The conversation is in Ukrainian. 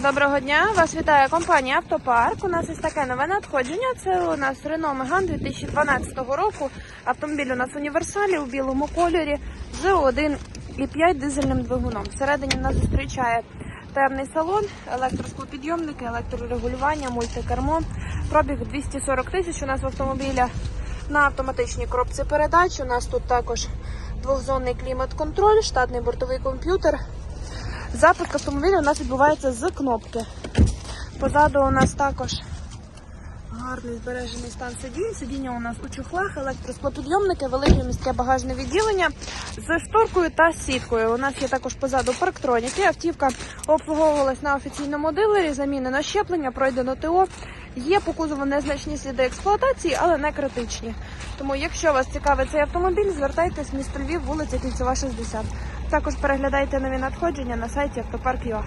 Доброго дня! Вас вітає компанія Автопарк. У нас ось таке нове надходження. Це у нас Renault Megane 2012 року. Автомобіль у нас універсалі у білому кольорі з 1,5 дизельним двигуном. Всередині нас зустрічає темний салон, електросклопідйомники, електрорегулювання, мультикермо. Пробіг 240 тисяч у нас в автомобіля на автоматичній коробці передач. У нас тут також двохзонний клімат-контроль, штатний бортовий комп'ютер. Запуск автомобіля у нас відбувається з кнопки. Позаду у нас також гарний збережений стан сидінь. Сидіння у нас у чохлах, електросклопідйомники, велике міське багажне відділення з шторкою та сіткою. У нас є також позаду парктроніки. Автівка обслуговувалась на офіційному дилері, замінено щеплення, пройдено ТО. Є по кузову незначні сліди експлуатації, але не критичні. Тому, якщо вас цікавить цей автомобіль, звертайтесь місто Львів, вулиця Кільцева, 60. Також переглядайте нові надходження на сайті автопарк.ua.